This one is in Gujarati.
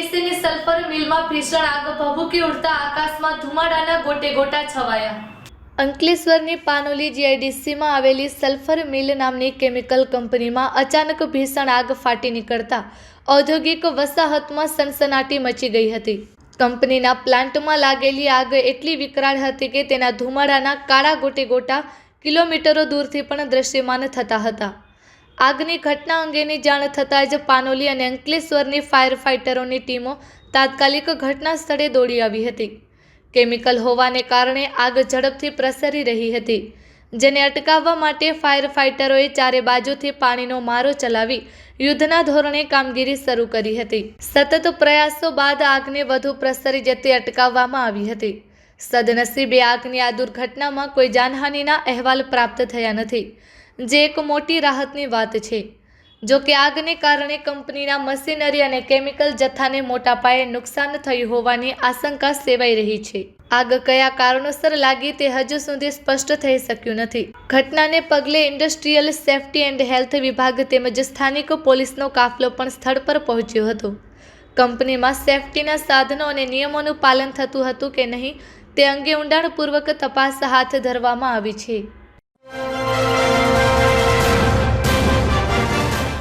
કંપનીમાં ભીષણ આગ, ભભૂકી ઉડતા આકાશમાં ધુમાડાના ગોટે ગોટા છવાયા. અંકલેશ્વરની પાનોલી જીઆઈડીસીમાં આવેલી સલ્ફર મિલ નામની કેમિકલ કંપનીમાં અચાનક ભીષણ આગ ફાટી નીકળતા ઔદ્યોગિક વસાહતમાં સનસનાટી મચી ગઈ હતી. કંપનીના પ્લાન્ટમાં લાગેલી આગ એટલી વિકરાળ હતી કે તેના ધુમાડાના કાળા ગોટે ગોટા કિલોમીટરો દૂરથી પણ દ્રશ્યમાન થતા હતા. આગની ઘટના અંગેની જાણ થતાં જ પાનોલી અને અંકલેશ્વરની ફાયર ફાઇટરોની ટીમો તાત્કાલિક ઘટના સ્થળે દોડી આવી હતી. કેમિકલ હોવાને કારણે આગ ઝડપથી પ્રસરી રહી હતી, જેને અટકાવવા માટે ફાયર ફાઇટરોએ ચારે બાજુથી પાણીનો મારો ચલાવી યુદ્ધના ધોરણે કામગીરી શરૂ કરી હતી. સતત પ્રયાસો બાદ આગને વધુ પ્રસરી જતી અટકાવવામાં આવી હતી. સદનસીબે આગની આ દુર્ઘટનામાં કોઈ જાનહાનિના અહેવાલ પ્રાપ્ત થયા નથી. જે એક મોટી રાહતની વાત છે. જો કે આગને કારણે કંપનીના મશીનરી અને કેમિકલ જથ્થાને મોટા પાયે નુકસાન થયું હોવાની આશંકા સેવાઈ રહી છે. આગ કયા કારણોસર લાગી તે હજુ સુધી સ્પષ્ટ થઈ શક્યું નથી. ઘટનાને પગલે ઇન્ડસ્ટ્રીયલ સેફટી એન્ડ હેલ્થ વિભાગ તેમજ સ્થાનિક પોલીસનો કાફલો પણ સ્થળ પર પહોંચ્યો હતો. કંપનીમાં સેફટીના સાધનો અને નિયમોનું પાલન થતું હતું કે નહીં તે અંગે ઊંડાણપૂર્વક તપાસ હાથ ધરવામાં આવી છે.